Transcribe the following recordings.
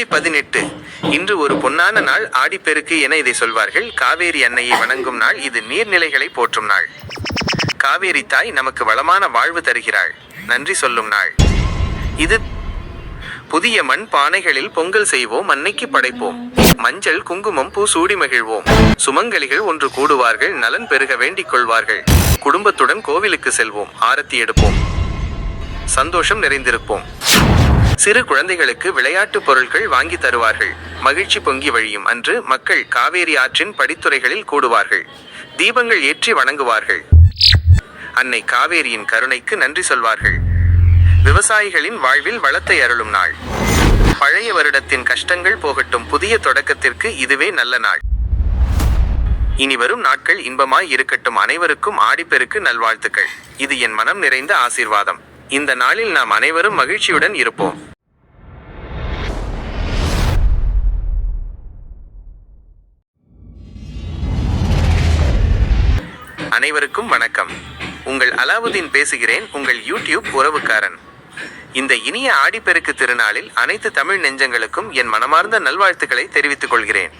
ஆடி பதினெட்டு. இன்று ஒரு பொன்னான நாள் ஆடிப்பெருக்கு என இதை சொல்வார்கள். காவேரி அன்னையை வணங்கும் நாள் இது நீர்நிலைகளை போற்றும் நாள். காவேரி தாய் நமக்கு வளமான வாழ்வு தருகிறாள். நன்றி சொல்லும் நாள். இது புதிய மண் பானைகளில் பொங்கல் செய்வோம் அன்னைக்கு படைப்போம். மஞ்சள் குங்குமம் பூ சூடி மகிழ்வோம். சுமங்கலிகள் ஒன்று கூடுவார்கள் நலன் பெருக வேண்டிக் கொள்வார்கள். குடும்பத்துடன் கோவிலுக்கு செல்வோம் ஆரத்தி எடுப்போம். சந்தோஷம் நிறைந்திருப்போம். சிறு குழந்தைகளுக்கு விளையாட்டு பொருட்கள் வாங்கி தருவார்கள். மகிழ்ச்சி பொங்கி வழியும் அன்று மக்கள் காவேரி ஆற்றின் படித்துறைகளில் கூடுவார்கள். தீபங்கள் ஏற்றி வணங்குவார்கள். அன்னை காவேரியின் கருணைக்கு நன்றி சொல்வார்கள். விவசாயிகளின் வாழ்வில் வளத்தை அருளும் நாள். பழைய வருடத்தின் கஷ்டங்கள் போகட்டும். புதிய தொடக்கத்திற்கு இதுவே நல்ல நாள். இனி வரும் நாட்கள் இன்பமாய் இருக்கட்டும். அனைவருக்கும் ஆடிப்பெருக்கு நல்வாழ்த்துக்கள். இது என் மனம் நிறைந்த ஆசீர்வாதம். இந்த நாளில் நாம் அனைவரும் மகிழ்ச்சியுடன் இருப்போம். அனைவருக்கும் வணக்கம். உங்கள் அலாவுதீன் பேசுகிறேன் உங்கள் யூடியூப் உறவுக்காரன். இந்த இனிய ஆடிப்பெருக்கு திருநாளில் அனைத்து தமிழ் நெஞ்சங்களுக்கும் என் மனமார்ந்த நல்வாழ்த்துக்களை தெரிவித்துக் கொள்கிறேன்.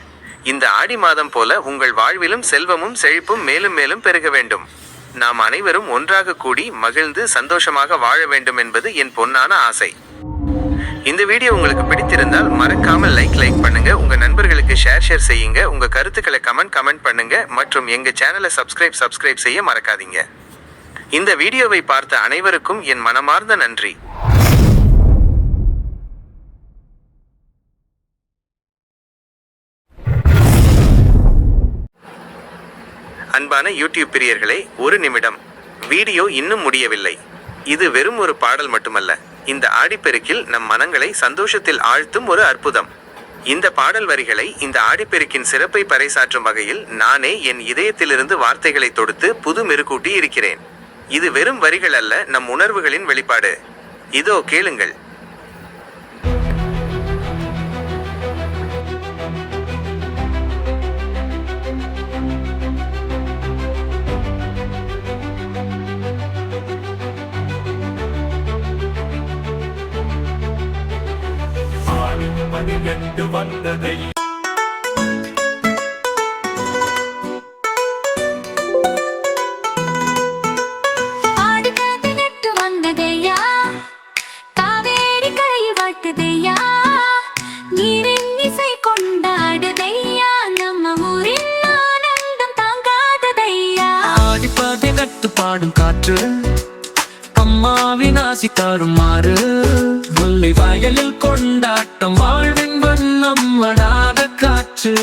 இந்த ஆடி மாதம் போல உங்கள் வாழ்விலும் செல்வமும் செழிப்பும் மேலும் மேலும் பெருக வேண்டும். நாம் அனைவரும் ஒன்றாக கூடி மகிழ்ந்து சந்தோஷமாக வாழ வேண்டும் என்பது என் பொன்னான ஆசை. இந்த வீடியோ உங்களுக்கு பிடித்திருந்தால் மறக்காமல் லைக் லைக் பண்ணுங்க. ஷேர் ஷேர் செய்யுங்க. உங்க கருத்துக்களை கமெண்ட் கமெண்ட் பண்ணுங்க. மற்றும் எங்க சேனலை சப்ஸ்கிரைப் சப்ஸ்கிரைப் செய்ய மறக்காதீங்க. இந்த வீடியோவை பார்த்த அனைவருக்கும் என் மனமார்ந்த நன்றி. அன்பான யூடியூப் பிரியர்களே ஒரு நிமிடம். வீடியோ இன்னும் முடியவில்லை. இது வெறும் ஒரு பாடல் மட்டுமல்ல. இந்த ஆடிப்பெருக்கில் நம் மனங்களை சந்தோஷத்தில் ஆழ்த்தும் ஒரு அற்புதம். இந்த பாடல் வரிகளை இந்த ஆடிப்பெருக்கின் சிறப்பை பறைசாற்றும் வகையில் நானே என் இதயத்திலிருந்து வார்த்தைகளை தொடுத்து புது மெருகூட்டி இருக்கிறேன். இது வெறும் வரிகள் அல்ல நம் உணர்வுகளின் வெளிப்பாடு. இதோ கேளுங்கள். ஆடி பதினெட்டு பாடும் காற்று அம்மாவின் ஆசி தருமாறு முல்லை வயலில் கொண்டாட்டம் வாழ்வின் வண்ணம் வடாத காற்று.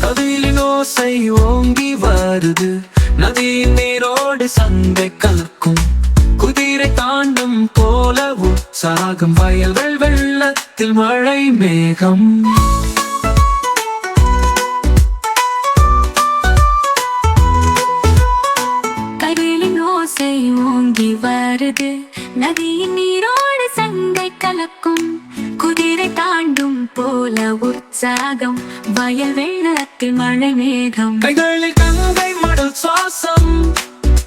கவிலின் ஓசை ஓங்கி வருது நதியின் நீரோடு சந்தை கலக்கும். குதிரை தாண்டும் போல உற்சாகம் வயல்கள் வெள்ளத்தில் மழை மேகம். உற்சாகம் வயல் மழை மேகம் கைகளில் கங்கை மடல் சுவாசம்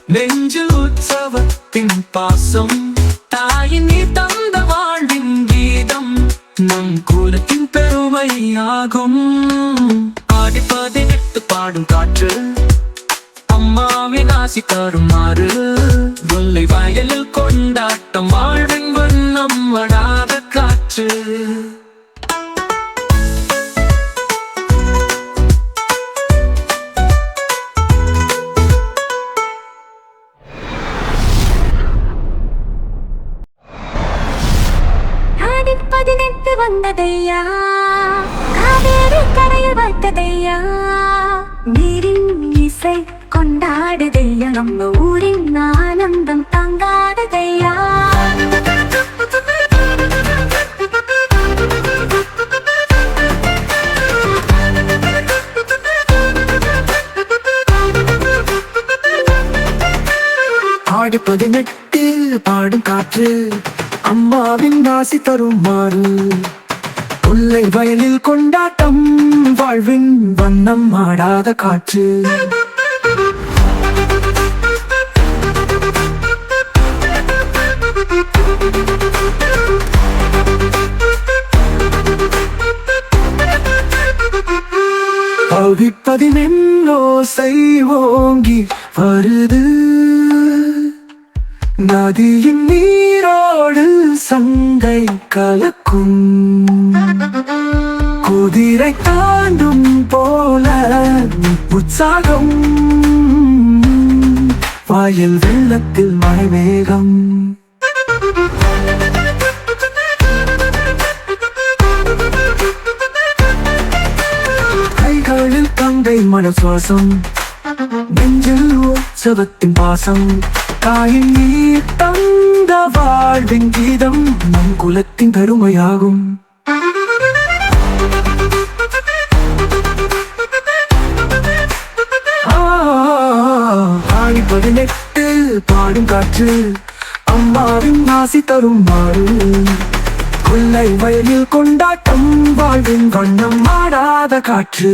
நெஞ்சில் உற்சவத்தின் பாசம். தாயின் நீ தந்த வாழ்வின் கீதம் நம் குலத்தின் பெருமையாகும். ஆடி பதினெட்டு பாடும் காற்று அம்மாவின் ஆசி தருமாறு. முல்லை வயலில் கொண்டாட்டம் வாழ்வின் வந்ததையா? காவேரி கரையில் வைத்ததையா? நீரின் இசை கொண்டாடுதையா? நம்ம ஊரின் ஆனந்தம் அம்மாவின் ஆசி தருமாறு. உள்ளை வயலில் கொண்டாட்டம் வாழ்வின் வண்ணம் ஆடாத காற்று. பவிப்பதினெல்லோ செய்வோங்கி வருது. நதியின் நீரோடு சங்கை கலக்கும். குதிரை தாண்டும் போல உற்சாகம். வாயில் வெள்ளத்தில் மழை மேகம் கைகளில் தங்கை மன சுவாசம் நெஞ்சில் உற்சவத்தின் பாசம். தாயின் நீர் தந்த வாழ்வின் கீதம் நம் குலத்தின் பெருமையாகும். ஆ, ஆடி பதினெட்டு பாடும் காற்று அம்மாவின் நாசி தரும் மாறு கொள்ளை வயலில் கொண்டாட்டம் வாழ்வின் வண்ணம் மாறாத காற்று.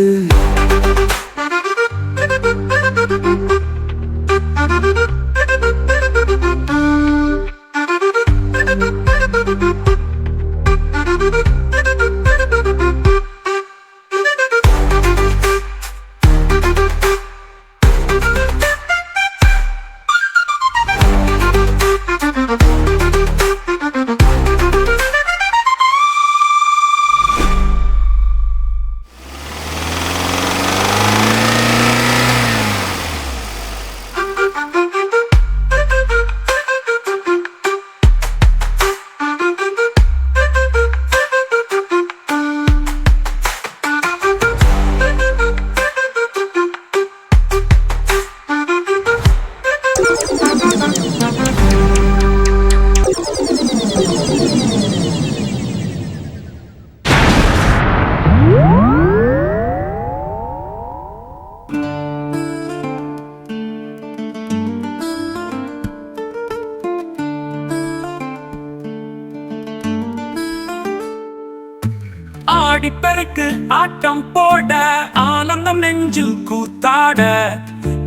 ஆடிப்பெருக்கு ஆட்டம் போட ஆனந்தம் நெஞ்சில் கூத்தாட.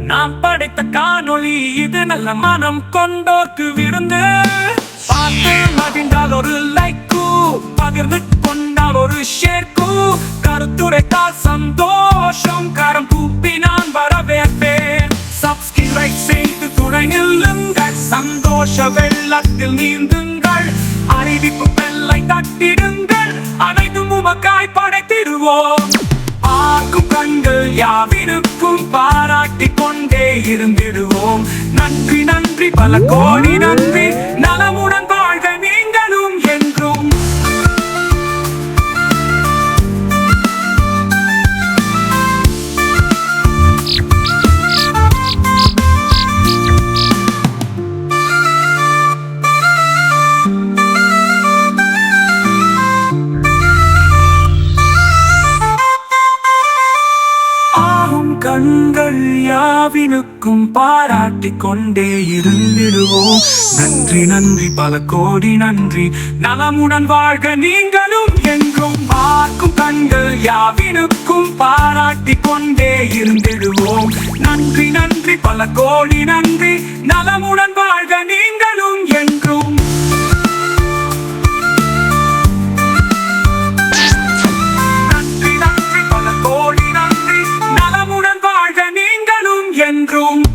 நான் படைத்த காணொளி இது நல்ல மனம் கொண்டோர்க்கு விருந்து. பார்த்து மகிழ்ந்தால் ஒரு லைக்கு பகிர்ந்து கொண்டால் ஒரு ஷேர்க்கு கருத்துரைத்தால் சந்தோஷம் கரம் கூப்பி நான் வரவேற்பேன். சப்ஸ்கிரைப் செய்து துணை நில்லுங்கள் சந்தோஷ வெள்ளத்தில் நீந்துங்கள். அறிவிப்பு பெல்லை தட்டிடுங்கள். அனைத்தும் உமக்காய் படைத்திடுவோம். ஆக்கும் கண்கள் யாவிருக்கும் பாராட்டி கொண்டே இருந்திடுவோம். நன்றி நன்றி பல கோடி நன்றி நலமுடன் வாழ்க கண்கள் யாவினுக்கும் பாராட்டிக் கொண்டே இருந்திடுவோம். நன்றி நன்றி பல கோடி நன்றி. நலமுடன் வாழ்க நீங்களும் என்றும் பார்க்கும் கண்கள் யாவினுக்கும் பாராட்டிக் கொண்டே இருந்திடுவோம். நன்றி நன்றி பல கோடி நன்றி. நலமுடன் வாழ்க நீங்களும் என்றும் Zentrum.